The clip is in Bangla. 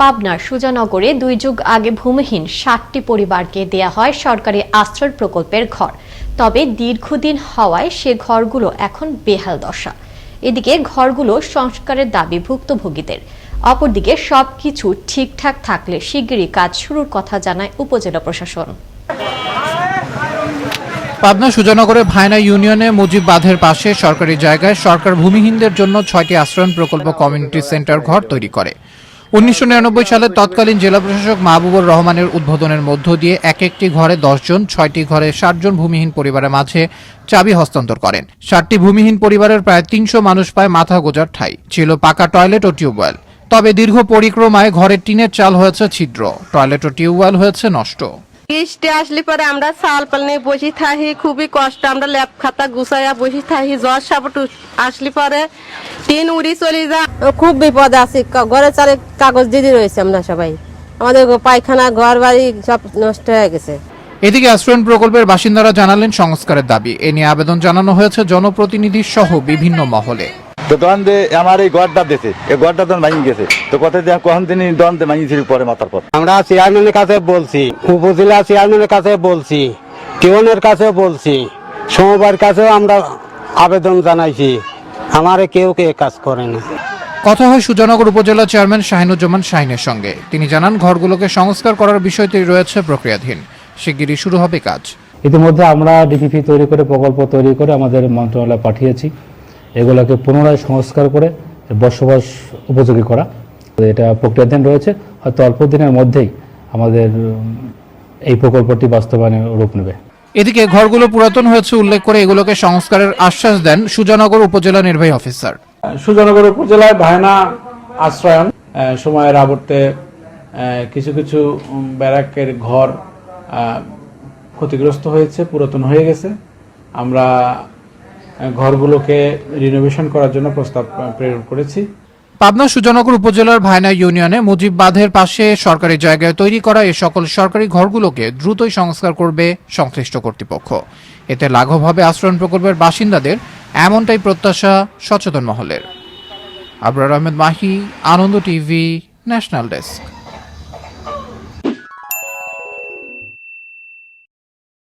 পাবনার সুজানগরে দুই যুগ আগে ভূমিহীন ষাটটি পরিবারকে দেয়া হয় সরকারি আশ্রয় প্রকল্পের ঘর। তবে দীর্ঘদিন হওয়ায় সে ঘরগুলো এখন বেহাল দশা। এদিকে ঘরগুলো সংস্কারের দাবি ভুক্তভোগীদের। অপরদিকে সবকিছু ঠিকঠাক থাকলে শিগগিরই কাজ শুরুর কথা জানায় উপজেলা প্রশাসন। পাবনা সুজানগরের ভায়না ইউনিয়নে মুজিব বাঁধের পাশে সরকারি জায়গায় সরকার ভূমিহীনদের জন্য ছয়টি আশ্রয়ণ প্রকল্প কমিউনিটি সেন্টার ঘর তৈরি করে। উনিশশো নিরানব্বই সালে তৎকালীন জেলা প্রশাসক মাহবুবুর রহমানের উদ্বোধনের মধ্য দিয়ে এক একটি ঘরে দশজন, ছয়টি ঘরে ষাটজন ভূমিহীন পরিবারের মাঝে চাবি হস্তান্তর করেন। ষাটটি ভূমিহীন পরিবারের প্রায় তিনশো মানুষ পায় মাথা গোজার ঠাই। ছিল পাকা টয়লেট ও টিউবওয়েল। তবে দীর্ঘ পরিক্রমায় ঘরের টিনের চাল হয়েছে ছিদ্র। টয়লেট ও টিউবওয়েল হয়েছে নষ্ট। বৃষ্টি আসলে পরে আমরা চাল পাল নিয়ে বসে থাকি খুবই কষ্ট। আমরা ল্যাপ খাতা গুছাইয়া বসে থাকি জ্বর সাপট আসলে পরে টিন উড়ি চলে যা। খুব বিপদ আছে ঘরে চালে কাগজ দিদি রয়েছে আমরা সবাই। আমাদের পায়খানা ঘর বাড়ি সব নষ্ট হয়ে গেছে। এদিকে আশ্রয়ণ প্রকল্পের বাসিন্দারা জানালেন সংস্কারের দাবি। এ নিয়ে আবেদন জানানো হয়েছে জনপ্রতিনিধি সহ বিভিন্ন মহলে। তো দিয়ে আমার এই গড়টা দিয়েছে। এই গড়টা তখন ভাঙি গেছে। তো কত দিয়ে কখন তিনি দিয়ে ভাঙিয়েছিল পরে মাথার পর? আমরা চেয়ারম্যানের কাছে বলছি উপজেলা চেয়ারম্যানের কাছে বলছি টিউনের কাছে বলছি সমবারের কাছেও আমরা আবেদন জানাইছি। আমার কেউ কে কাজ করে না। কথা হয় সুজানগর উপজেলা চেয়ারম্যান শাহিনুজ্জামান শাহিনের সঙ্গে। তিনি জানান ঘরগুলোকে সংস্কার করার বিষয়টি রয়েছে প্রক্রিয়াধীন। শিগগিরই শুরু হবে কাজ। ইতিমধ্যে আমরা ডিপিপি তৈরি করে প্রকল্প তৈরি করে আমাদের মন্ত্রণালয়ে পাঠিয়েছি। এগুলোকে পুনরায় সংস্কার করে বসবাস উপযোগী করা। এটা প্রক্রিয়াধীন রয়েছে। হয়তো অল্প দিনের মধ্যেই আমাদের এই প্রকল্পটি বাস্তবায়নের রূপ নেবে। এদিকে ঘরগুলো পুরাতন হয়েছে উল্লেখ করে এগুলোকে সংস্কারের আশ্বাস দেন সুজানগর উপজেলা নির্বাহী অফিসার। সুজানগর উপজেলায় ভায়না আশ্রয়ন সময়ের আবর্তে কিছু কিছু ব্যারাকের ঘর ক্ষতিগ্রস্ত হয়েছে পুরাতন হয়ে গেছে। আমরা ঘরগুলোকে রিনোভেশন করার জন্য প্রস্তাব প্রেরণ করেছি। পাবনা সুজানগর উপজেলার ভায়না ইউনিয়নে মুজিব বাঁধের পাশে সরকারি জায়গায় তৈরি করা এ সকল সরকারি ঘরগুলোকে দ্রুতই সংস্কার করবে সংশ্লিষ্ট কর্তৃপক্ষ। এতে লাঘব হবে আশ্রয়ণ প্রকল্পের বাসিন্দাদের, এমনটাই প্রত্যাশা সচেতন মহলের। Abrar Ahmed Mahi, Ananda TV, national desk.